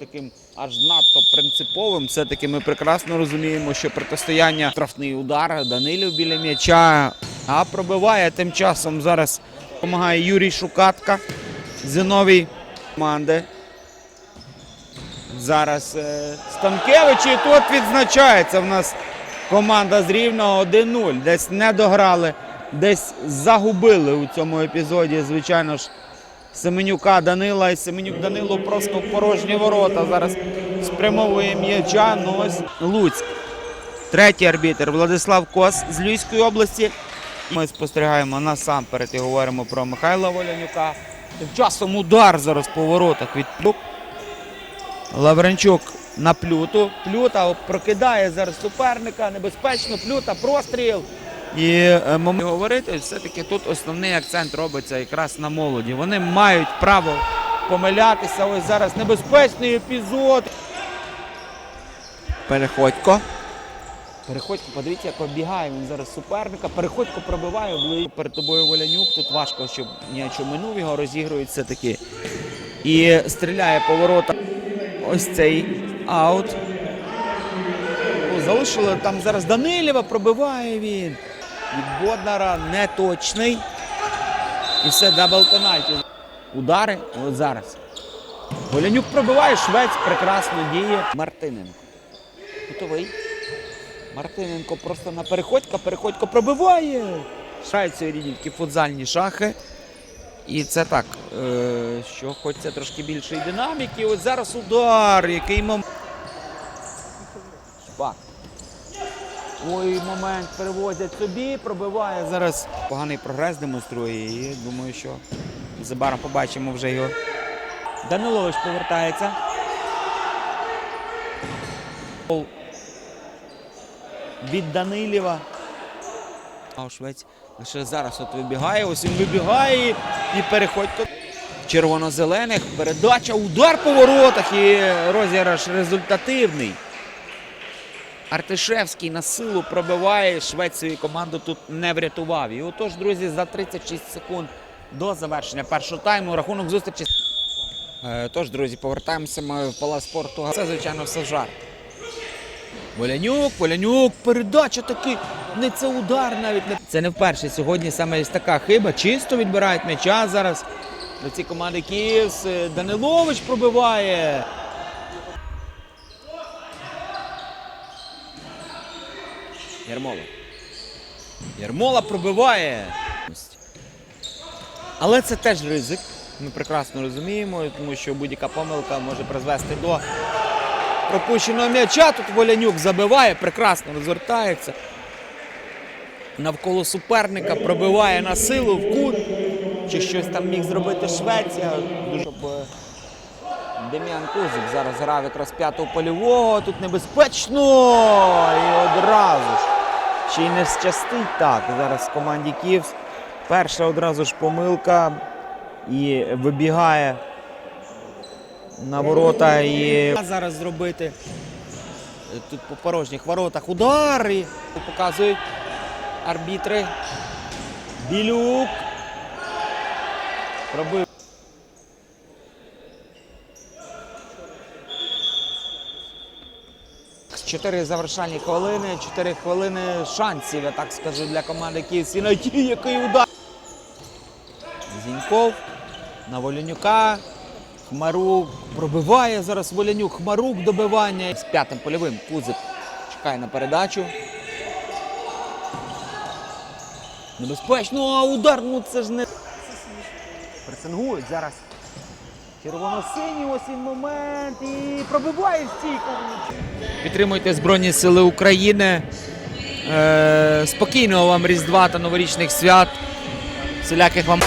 таким аж надто принциповим. Все-таки ми прекрасно розуміємо, що протистояння штрафний удар Данилів біля м'яча. А пробиває тим часом зараз допомагає Юрій Шукатка Зиновій команди. Зараз е, Станкевич і тут відзначається в нас команда з Рівного 1-0. Десь не дограли, десь загубили у цьому епізоді, звичайно ж, Семенюка Данила і Семенюк Данило просто порожні ворота. Зараз спрямовує м'яча. Ну ось Луцьк. Третій арбітр Владислав Кос з Львівської області. Ми спостерігаємо насамперед і говоримо про Михайла Волянюка. Тим часом удар зараз по воротах від Бук. Лавренчук на плюту. Плюта прокидає зараз суперника. Небезпечно. Плюта, простріл. І е, момент говорити, все-таки тут основний акцент робиться якраз на молоді. Вони мають право помилятися. Ось зараз небезпечний епізод. Переходько. Переходько, подивіться, як оббігає він зараз суперника. Переходько пробиває обли- перед тобою Волянюк. Тут важко, щоб ніяч минув його, розігрують все-таки. І стріляє по воротах. Ось цей аут. Залишили там зараз Данилєва, пробиває він. Від Боднара неточний. І все, дабл пенальті. Удари. От зараз. Волянюк пробиває, Швець прекрасно діє. Мартиненко. Готовий. Мартиненко просто на переходька, переходько пробиває. Шаються рідні футзальні шахи. І це так, е, що хочеться трошки більшої динаміки. Ось зараз удар, який момент. Шпак. Ой, момент перевозять собі, пробиває зараз. Поганий прогрес демонструє і думаю, що незабаром побачимо вже його. Данилович повертається. Від Данилєва. А Швець лише зараз от вибігає, ось він вибігає і, переходько. Червоно-зелених, передача, удар по воротах і розіграш результативний. Артишевський на силу пробиває. Швець свою команду тут не врятував. І отож, друзі, за 36 секунд до завершення першого тайму рахунок зустрічі. Е, Тож, друзі, повертаємося ми в палац спорту. Це, звичайно, все жарт. Волянюк, Волянюк, передача таки. Не це удар навіть не. Це не вперше. Сьогодні саме ось така хиба. Чисто відбирають м'яча зараз. До цієї команди Київс. Е, Данилович пробиває. Ярмола. Ярмола пробиває. Але це теж ризик. Ми прекрасно розуміємо, тому що будь-яка помилка може призвести до пропущеного м'яча. Тут Волянюк забиває, прекрасно розвертається. Навколо суперника пробиває на силу в кут. Чи щось там міг зробити Швеція. Дуже е, Дем'ян Кузик зараз грав якраз п'ятого польового. Тут небезпечно. І одразу ж. Й не щастить так. Зараз команді Київс. Перша одразу ж помилка. І вибігає на ворота і зараз зробити. Тут по порожніх воротах удар і показують арбітри. Білюк. Пробив. Чотири завершальні хвилини, чотири хвилини шансів, я так скажу, для команди Київс. І який удар. Зіньков на Волянюка. Хмарук пробиває зараз Волянюк. Хмарук добивання. З п'ятим польовим Кузик чекає на передачу. Небезпечно, а удар, ну це ж не. Пресингують зараз. Червоно-синій ось він момент і пробиває стійку. Підтримуйте Збройні Сили України. Е, спокійного вам Різдва та новорічних свят. Всіляких вам.